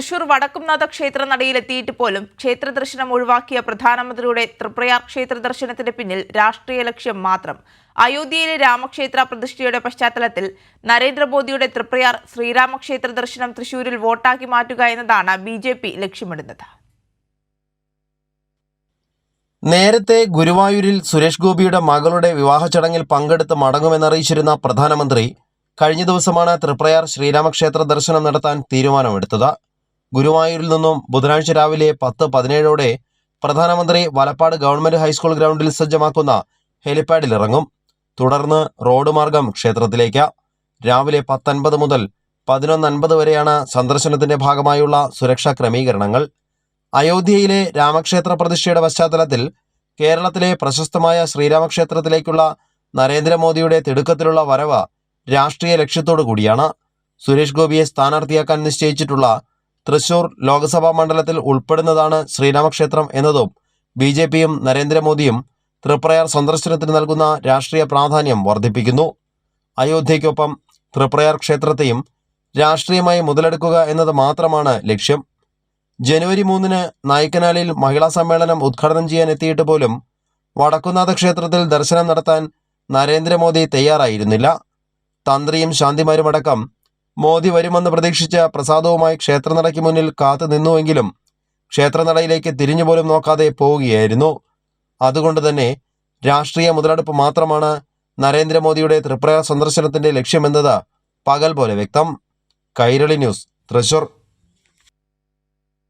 തൃശൂർ വടക്കുംനാഥ ക്ഷേത്ര നടയിലെത്തിയിട്ട് പോലും ക്ഷേത്ര ദർശനം ഒഴിവാക്കിയ പ്രധാനമന്ത്രിയുടെ തൃപ്രയാർ ക്ഷേത്ര ദർശനത്തിന് പിന്നിൽ രാഷ്ട്രീയ ലക്ഷ്യം മാത്രം. അയോധ്യയിലെ രാമക്ഷേത്ര പ്രതിഷ്ഠയുടെ പശ്ചാത്തലത്തിൽ നരേന്ദ്രമോദിയുടെ തൃപ്രയാർ ശ്രീരാമക്ഷേത്ര ദർശനം തൃശൂരിൽ വോട്ടാക്കി മാറ്റുക എന്നതാണ് ബി ജെ പി ലക്ഷ്യമിടുന്നത്. നേരത്തെ ഗുരുവായൂരിൽ സുരേഷ് ഗോപിയുടെ മകളുടെ വിവാഹ ചടങ്ങിൽ പങ്കെടുത്ത് മടങ്ങുമെന്നറിയിച്ചിരുന്ന പ്രധാനമന്ത്രി കഴിഞ്ഞ ദിവസമാണ് തൃപ്രയാർ ശ്രീരാമക്ഷേത്ര ദർശനം നടത്താൻ തീരുമാനമെടുത്തത്. ഗുരുവായൂരിൽ നിന്നും ബുധനാഴ്ച രാവിലെ പത്ത് പതിനേഴോടെ പ്രധാനമന്ത്രി വലപ്പാട് ഗവൺമെന്റ് ഹൈസ്കൂൾ ഗ്രൗണ്ടിൽ സജ്ജമാക്കുന്ന ഹെലിപാഡിൽ ഇറങ്ങും. തുടർന്ന് റോഡ് മാർഗം ക്ഷേത്രത്തിലേക്ക്. രാവിലെ പത്തൊൻപത് മുതൽ പതിനൊന്ന് അൻപത് വരെയാണ് സന്ദർശനത്തിന്റെ ഭാഗമായുള്ള സുരക്ഷാ ക്രമീകരണങ്ങൾ. അയോധ്യയിലെ രാമക്ഷേത്ര പ്രതിഷ്ഠയുടെ പശ്ചാത്തലത്തിൽ കേരളത്തിലെ പ്രശസ്തമായ ശ്രീരാമക്ഷേത്രത്തിലേക്കുള്ള നരേന്ദ്രമോദിയുടെ തിടുക്കത്തിലുള്ള വരവ് രാഷ്ട്രീയ ലക്ഷ്യത്തോടു കൂടിയാണ്. സുരേഷ് ഗോപിയെ സ്ഥാനാർത്ഥിയാക്കാൻ നിശ്ചയിച്ചിട്ടുള്ള തൃശൂർ ലോക്സഭാ മണ്ഡലത്തിൽ ഉൾപ്പെടുന്നതാണ് ശ്രീരാമക്ഷേത്രം എന്നതും ബി ജെ പിയും നരേന്ദ്രമോദിയും തൃപ്രയാർ സന്ദർശനത്തിന് നൽകുന്ന രാഷ്ട്രീയ പ്രാധാന്യം വർദ്ധിപ്പിക്കുന്നു. അയോധ്യയ്ക്കൊപ്പം തൃപ്രയാർ ക്ഷേത്രത്തെയും രാഷ്ട്രീയമായി മുതലെടുക്കുക എന്നത് മാത്രമാണ് ലക്ഷ്യം. ജനുവരി മൂന്നിന് നായ്ക്കനാലിൽ മഹിളാ സമ്മേളനം ഉദ്ഘാടനം ചെയ്യാൻ എത്തിയിട്ട് പോലും വടക്കുന്നാഥ ക്ഷേത്രത്തിൽ ദർശനം നടത്താൻ നരേന്ദ്രമോദി തയ്യാറായിരുന്നില്ല. തന്ത്രിയും ശാന്തിമാരുമടക്കം മോദി വരുമെന്ന് പ്രതീക്ഷിച്ച പ്രസാദവുമായി ക്ഷേത്രനടയ്ക്ക് മുന്നിൽ കാത്തു നിന്നുവെങ്കിലും ക്ഷേത്രനടയിലേക്ക് തിരിഞ്ഞുപോലും നോക്കാതെ പോവുകയായിരുന്നു. അതുകൊണ്ട് തന്നെ രാഷ്ട്രീയ മുതലെടുപ്പ് മാത്രമാണ് നരേന്ദ്രമോദിയുടെ ത്രിപുര സന്ദർശനത്തിന്റെ ലക്ഷ്യമെന്നത് പകൽ പോലെ വ്യക്തം. കൈരളി ന്യൂസ് തൃശൂർ.